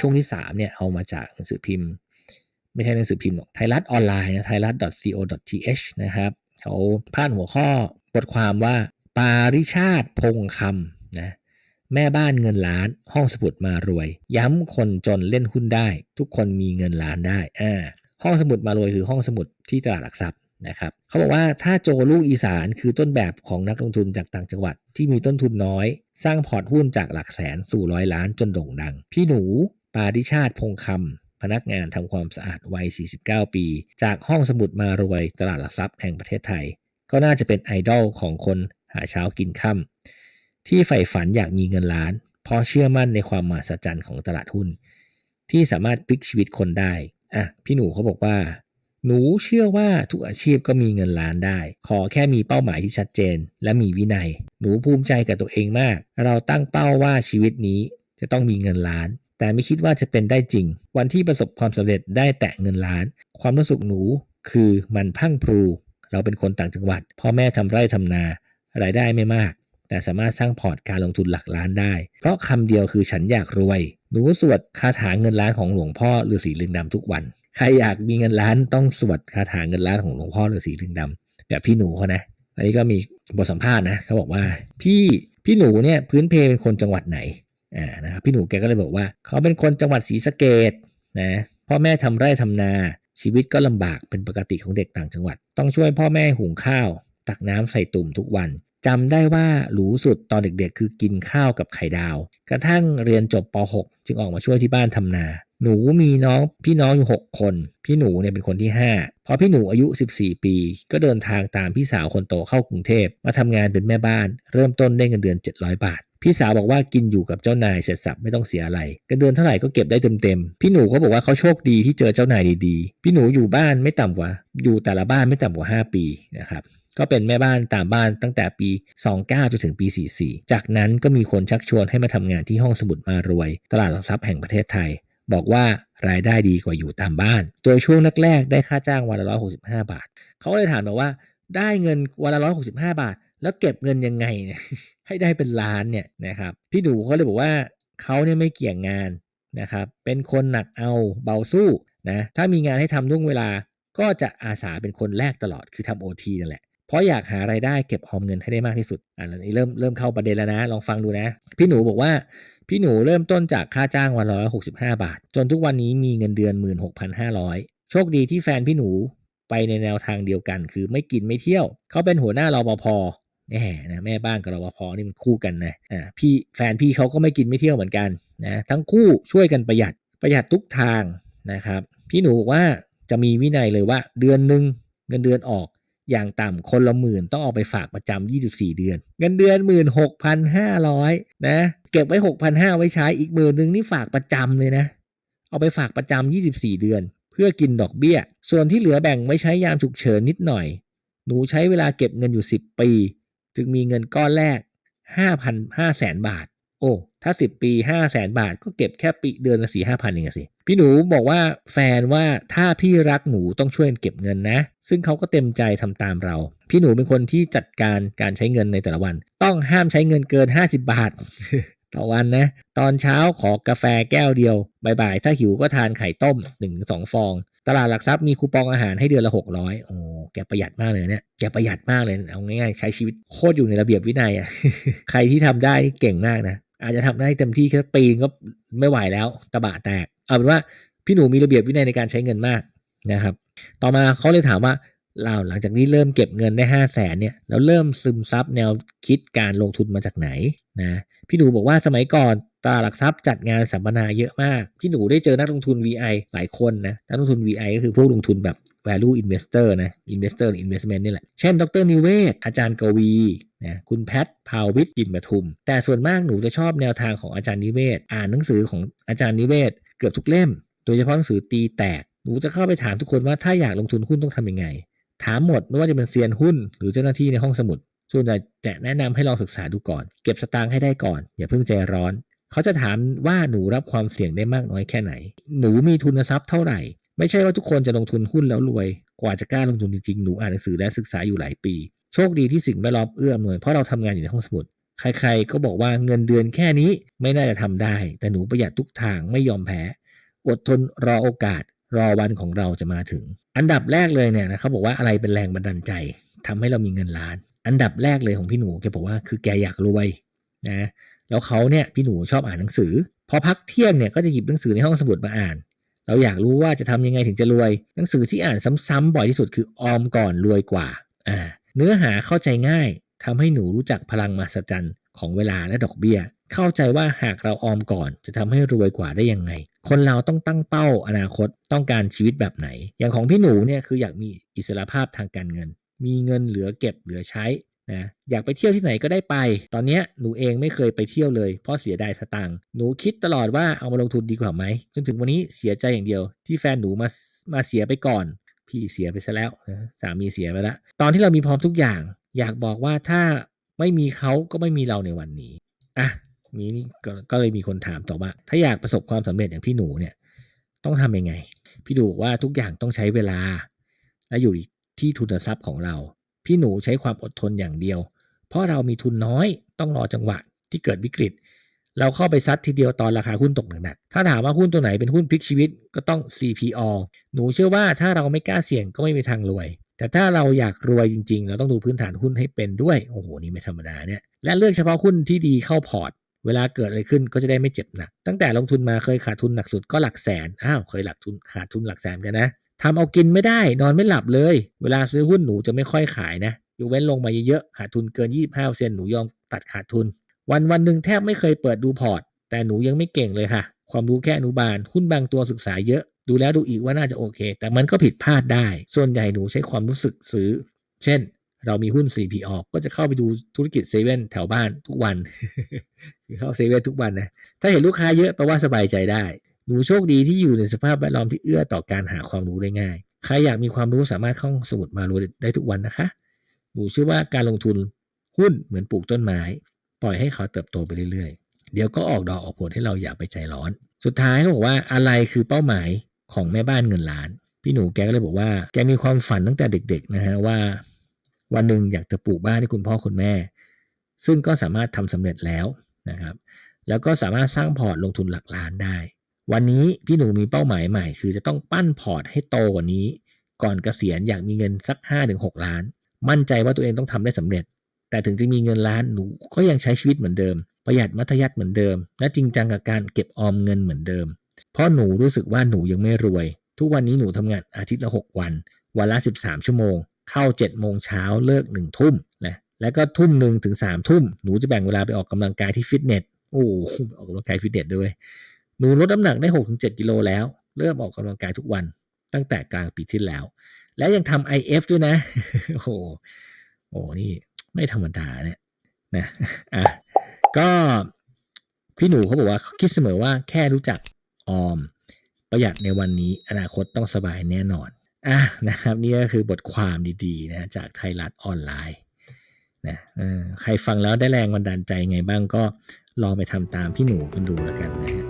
ช่วงที่3เนี่ยเอามาจากหนังสือพิมพ์ ไม่ใช่หนังสือพิมพ์หรอกไทยรัฐออนไลน์นะไทยรัฐ .co.th นะครับเขาพาดหัวข้อบทความว่าปาริชาติพงคำนะแม่บ้านเงินล้านห้องสมุดมารวย ย้ำคนจนเล่นหุ้นได้ ทุกคนมีเงินล้านได้อ่าห้องสมุดมารวยคือห้องสมุดที่ตลาดหลักทรัพย์นะครับเขาบอกว่าถ้าโจลูกอีสานคือต้นแบบของนักลงทุนจากต่างจังหวัดที่มีต้นทุนน้อย สร้างพอร์ตหุ้นจากหลักแสนสู่ร้อยล้านจนโด่งดัง พี่หนู ปาริชาติพงคำพนักงานทำความสะอาดวัย 49 ปี จากห้องสมุดมารวยตลาดหลักทรัพย์แห่งประเทศไทย ก็น่าจะเป็นไอดอลของคนหาเช้ากินค่ำที่ใฝ่ฝันอยากมีเงินล้าน เพราะเชื่อมั่นในความมหัศจรรย์ของตลาดหุ้น ที่สามารถพลิกชีวิตคนได้อะพี่หนูเขาบอกว่า หนูเชื่อว่าทุกอาชีพก็มีเงินล้านได้ ขอแค่มีเป้าหมายที่ชัดเจน และมีวินัย หนูภูมิใจกับตัวเองมาก เราตั้งเป้าว่าชีวิตนี้จะต้องมีเงินล้าน แต่ไม่คิดว่าจะเป็นได้จริง วันที่ประสบความสำเร็จได้แตะเงินล้าน ความรู้สึกหนูคือมันพังพรู เราเป็นคนต่างจังหวัด พ่อแม่ทำไร่ทำนารายได้ไม่มาก แต่สามารถสร้างพอร์ตการลงทุนหลักล้านได้ เพราะคำเดียวคือฉันอยากรวย หนูสวดคาถาเงินล้านของหลวงพ่อฤาษีลึงดำทุกวัน ใครอยากมีเงินล้านต้องสวดคาถาเงินล้านของหลวงพ่อฤาษีลึงดำแบบพี่หนูเขานะ อันนี้ก็มีบทสัมภาษณ์นะเขาบอกว่าพี่พี่หนูเนี่ยพื้นเพเป็นคนจังหวัดไหน อ่านะครับพี่หนูแกก็เลยบอกว่า เขาเป็นคนจังหวัดศรีสะเกดนะพ่อแม่ทำไร่ทำนา ชีวิตก็ลำบากเป็นปกติของเด็กต่างจังหวัด ต้องช่วยพ่อแม่หุงข้าว ตักน้ำใส่ตุ่มทุกวันจำได้ว่าหรูสุดตอนเด็กๆ คือกินข้าวกับไข่ดาว กระทั่งเรียนจบป .6 จึงออกมาช่วยที่บ้านทำนา หนูมีน้องพี่น้องอยู่ 6 คน พี่หนูเนี่ยเป็นคนที่ 5 พอพี่หนูอายุ 14 ปี ก็เดินทางตามพี่สาวคนโตเข้ากรุงเทพมาทำงานเป็นแม่บ้าน เริ่มต้นได้เงินเดือน 700 บาท พี่สาวบอกว่ากินอยู่กับเจ้านายเสร็จสับไม่ต้องเสียอะไรเงินเดือนเท่าไหร่ก็เก็บได้เต็มๆ พี่หนูเขาบอกว่าเขาโชคดีที่เจอเจ้านายดีๆ พี่หนูอยู่บ้านไม่ต่ำกว่า อยู่แต่ละบ้านไม่ต่ำกว่า 5 ปีนะครับก็เป็นแม่บ้านตามบ้านตั้งแต่ปี 29 จนถึงปี 44 จากนั้นก็มีคนชักชวนให้มาทำงานที่ห้องสมุดมารวย ตลาดหลักทรัพย์แห่งประเทศไทย บอกว่ารายได้ดีกว่าอยู่ตามบ้านโดยช่วงแรกๆได้ค่าจ้างวันละ 165 บาท เขาเลยถามบอกว่า ได้เงินวันละ 165 บาท แล้วเก็บเงินยังไงเนี่ยให้ได้เป็นล้านเนี่ยนะครับพี่หนูเขาเลยบอกว่าเขาเนี่ยไม่เกี่ยงงานนะครับเป็นคนหนักเอาเบาสู้นะถ้ามีงานให้ทำล่วงเวลาก็จะอาสาเป็นคนแรกตลอดคือทำโอทีนั่นแหละเพราะอยากหารายได้เก็บออมเงินให้ได้มากที่สุดอ่าอันนี้เริ่มเริ่มเข้าประเด็นแล้วนะ ลองฟังดูนะ พี่หนูบอกว่าพี่หนูเริ่มต้นจากค่าจ้างวันละ165บาท จนทุกวันนี้มีเงินเดือน16,500โชคดีที่แฟนพี่หนูไปในแนวทางเดียวกัน คือไม่กินไม่เที่ยว เขาเป็นหัวหน้ารปภ แหมนะแม่บ้านกับรปภนี่มันคู่กันนะอ่าพี่แฟนพี่เขาก็ไม่กินไม่เที่ยวเหมือนกันนะทั้งคู่ช่วยกันประหยัดประหยัดทุกทางนะครับ พี่หนูบอกว่าจะมีวินัยเลยว่าเดือนหนึ่งเงินเดือนออกอย่างต่ำคนละหมื่นต้องเอาไปฝากประจำ24 เดือน เงินเดือน 16,500 นะ เก็บไว้ 6,500 ไว้ใช้อีกหมื่นหนึ่งนี่ฝากประจำเลยนะ เอาไปฝากประจำ24 เดือน เพื่อกินดอกเบี้ย ส่วนที่เหลือแบ่งไว้ใช้ยามฉุกเฉินนิดหน่อย หนูใช้เวลาเก็บเงินอยู่ 10 ปี จึงมีเงินก้อนแรก 5,000 5แสนบาท โอ้ ถ้า 10 ปี5แสนบาท ก็เก็บแค่ปีเดือนละสี่ห้าพันเองสิ พี่หนูบอกว่าแฟนว่าถ้าพี่รักหนูต้องช่วยเก็บเงินนะ ซึ่งเขาก็เต็มใจทำตามเรา พี่หนูเป็นคนที่จัดการการใช้เงินในแต่ละวัน ต้องห้ามใช้เงินเกิน 50 บาท ต่อวันนะ ตอนเช้าขอกาแฟแก้วเดียว บ่ายๆ ถ้าหิวก็ทานไข่ต้ม1นถึงสฟอง ตลาดหลักทรัพย์มีคูปองอาหารให้เดือนละ 600 โอ้ แกประหยัดมากเลยเนี่ย แกประหยัดมากเลย เอาง่ายๆ ใช้ชีวิตโคตรอยู่ในระเบียบวินัยอะ ใครที่ทำได้เก่งมากนะ อาจจะทำได้เต็มที่แค่ปีก็ไม่ไหวแล้วตะบะแตก เอาเป็นว่าพี่หนูมีระเบียบวินัยในการใช้เงินมากนะครับ ต่อมาเขาเลยถามว่า เราหลังจากนี้เริ่มเก็บเงินได้ 5 0 0แสนเนี่ยแล้วเริ่มซึมซับแนวคิดการลงทุนมาจากไหนนะพี่หนูบอกว่าสมัยก่อนตลาดหลักทรัพย์จัดงานสัมมนาเยอะมาก พี่หนูได้เจอนักลงทุน VI หลายคนนะนักลงทุน VI ก็คือพวกลงทุนแบบ value investor นะ investor หรือ investment นี่แหละ เช่น ดรนิเวศ อาจารย์กวีนะคุณแพทพาววิทย์กินปทุม แต่ส่วนมากหนูจะชอบแนวทางของอาจารย์นิเวศ อ่านหนังสือของอาจารย์นิเวศ เกือบทุกเล่ม โดยเฉพาะหนังสือตีแตกหนูจะเข้าไปถามทุกคนว่าถ้าอยากลงทุนหุ้นต้องทำยังไง ถามหมดไม่ว่าจะเป็นเซียนหุ้น หรือเจ้าหน้าที่ในห้องสมุดส่วนใหญ่จะแนะนำให้ลองศึกษาดูก่อน เก็บสตางค์ให้ได้ก่อน อย่าเพิ่งใจร้อน เขาจะถามว่าหนูรับความเสี่ยงได้มากน้อยแค่ไหน หนูมีทุนทรัพย์เท่าไหร่ ไม่ใช่ว่าทุกคนจะลงทุนหุ้นแล้วรวย กว่าจะกล้าลงทุนจริงๆ หนูอ่านหนังสือและศึกษาอยู่หลายปี โชคดีที่สิ่งแวดล้อมเอื้ออำนวยเพราะเราทำงานอยู่ในห้องสมุด ใครๆ ก็บอกว่าเงินเดือนแค่นี้ไม่น่าจะทำได้ แต่หนูประหยัดทุกทางไม่ยอมแพ้ อดทนรอโอกาส รอวันของเราจะมาถึง อันดับแรกเลยเนี่ยนะเขาบอกว่าอะไรเป็นแรงบันดาลใจทำให้เรามีเงินล้าน อันดับแรกเลยของพี่หนูแกบอกว่าคือแกอยากรวยนะแล้วเขาเนี่ยพี่หนูชอบอ่านหนังสือ พอพักเที่ยงเนี่ยก็จะหยิบหนังสือในห้องสมุดมาอ่าน เราอยากรู้ว่าจะทำยังไงถึงจะรวย หนังสือที่อ่านซ้ำๆบ่อยที่สุดคือออมก่อนรวยกว่าอ่าเนื้อหาเข้าใจง่ายทำให้หนูรู้จักพลังมหัศจรรย์ของเวลาและดอกเบี้ย เข้าใจว่าหากเราออมก่อนจะทำให้รวยกว่าได้ยังไง คนเราต้องตั้งเป้าอนาคตต้องการชีวิตแบบไหน อย่างของพี่หนูเนี่ยคืออยากมีอิสรภาพทางการเงิน มีเงินเหลือเก็บเหลือใช้นะอยากไปเที่ยวที่ไหนก็ได้ไป ตอนนี้หนูเองไม่เคยไปเที่ยวเลย เพราะเสียดายสตางค์หนูคิดตลอดว่าเอามาลงทุนดีกว่าไหมจนถึงวันนี้เสียใจอย่างเดียว ที่แฟนหนูมามาเสียไปก่อน พี่เสียไปซะแล้วสามีเสียไปแล้วตอนที่เรามีพร้อมทุกอย่าง อยากบอกว่าถ้าไม่มีเขาก็ไม่มีเราในวันนี้อะ นี้นี่กก็เลยมีคนถามต่อว่า ถ้าอยากประสบความสำเร็จอย่างพี่หนูเนี่ย ต้องทำยังไง พี่ดูว่าทุกอย่างต้องใช้เวลา และอยู่ที่ทุนทรัพย์ของเรา พี่หนูใช้ความอดทนอย่างเดียว เพราะเรามีทุนน้อยต้องรอจังหวะที่เกิดวิกฤต เราเข้าไปซัดทีเดียวตอนราคาหุ้นตกหนักๆถ้าถามว่าหุ้นตัวไหนเป็นหุ้นพลิกชีวิตก็ต้อง CPO หนูเชื่อว่าถ้าเราไม่กล้าเสี่ยงก็ไม่มีทางรวยแต่ถ้าเราอยากรวยจริงๆ เราต้องดูพื้นฐานหุ้นให้เป็นด้วย โอ้โห นี่ไม่ธรรมดาเนี่ย และเลือกเฉพาะหุ้นที่ดีเข้าพอร์ต เวลาเกิดอะไรขึ้นก็จะได้ไม่เจ็บหนัก ตั้งแต่ลงทุนมาเคยขาดทุนหนักสุดก็หลักแสน อ้าวเคยหลักทุนขาดทุนหลักแสนกันนะทำเอากินไม่ได้ นอนไม่หลับเลย เวลาซื้อหุ้นหนูจะไม่ค่อยขายนะยกเว้นลงมาเยอะๆขาดทุนเกิน 25%หนูยอมตัดขาดทุน วันวันหนึ่งแทบไม่เคยเปิดดูพอร์ต แต่หนูยังไม่เก่งเลยค่ะ ความรู้แค่อนุบาล หุ้นบางตัวศึกษาเยอะ ดูแล้วดูอีกว่าน่าจะโอเค แต่มันก็ผิดพลาดได้ ส่วนใหญ่หนูใช้ความรู้สึกซื้อ เช่น เรามีหุ้น CPO ก็จะเข้าไปดูธุรกิจเซเว่นแถวบ้านทุกวันคือเข้าเซเว่นทุกวันนะ ถ้าเห็นลูกค้าเยอะแปลว่าสบายใจได้ หนูโชคดีที่อยู่ในสภาพแวดล้อมที่เอื้อต่อการหาความรู้ได้ง่าย ใครอยากมีความรู้สามารถเข้าสมุดมารู้ได้ทุกวันนะคะ หนูเชื่อว่าการลงทุนหุ้นเหมือนปลูกต้นไม้ ปล่อยให้เขาเติบโตไปเรื่อยๆ เดี๋ยวก็ออกดอกออกผลให้เราอย่าไปใจร้อน สุดท้ายเขาบอกว่าอะไรคือเป้าหมายของแม่บ้านเงินล้าน พี่หนูแกก็เลยบอกว่า แกมีความฝันตั้งแต่เด็ก ๆ นะฮะว่า วันหนึ่งอยากจะปลูกบ้านให้คุณพ่อคุณแม่ ซึ่งก็สามารถทำสำเร็จแล้วนะครับ แล้วก็สามารถสร้างพอร์ตลงทุนหลักล้านได้ วันนี้พี่หนูมีเป้าหมายใหม่ คือจะต้องปั้นพอร์ตให้โตกว่านี้ ก่อนเกษียณอยากมีเงินสัก 5-6 ล้าน มั่นใจว่าตัวเองต้องทำได้สำเร็จ แต่ถึงจะมีเงินล้านหนูก็ยังใช้ชีวิตเหมือนเดิม ประหยัดมัธยัติเหมือนเดิม และจริงจังกับการเก็บออมเงินเหมือนเดิม เพราะหนูรู้สึกว่าหนูยังไม่รวย ทุกวันนี้หนูทำงานอาทิตย์ละ 6 วัน วันละ 13 ชั่วโมง เข้า7โมงเช้าเลิก1ทุ่มนะแล้วก็ทุ่มหนึ่งถึง3ทุ่มหนูจะแบ่งเวลาไปออกกำลังกายที่ฟิตเนสโอ้ออกกำลังกายฟิตเนสด้วยหนูลดน้ำหนักได้6-7กิโลแล้ว เริ่มออกกำลังกายทุกวันตั้งแต่กลางปีที่แล้ว แล้วยังทำ IF ด้วยนะ โอ้โหโอ้นี่ไม่ธรรมดาเนี่ยนะอะก็พี่หนูเขาบอกว่าคิดเสมอว่าแค่รู้จักออม ประหยัดในวันนี้อนาคตต้องสบายแน่นอน อะนะครับนี่ก็คือบทความดีๆนะจากไทยรัฐออนไลน์นะใครฟังแล้วได้แรงบันดาลใจไงบ้างก็ลองไปทำตามพี่หนูกันดูแล้วกันนะฮะ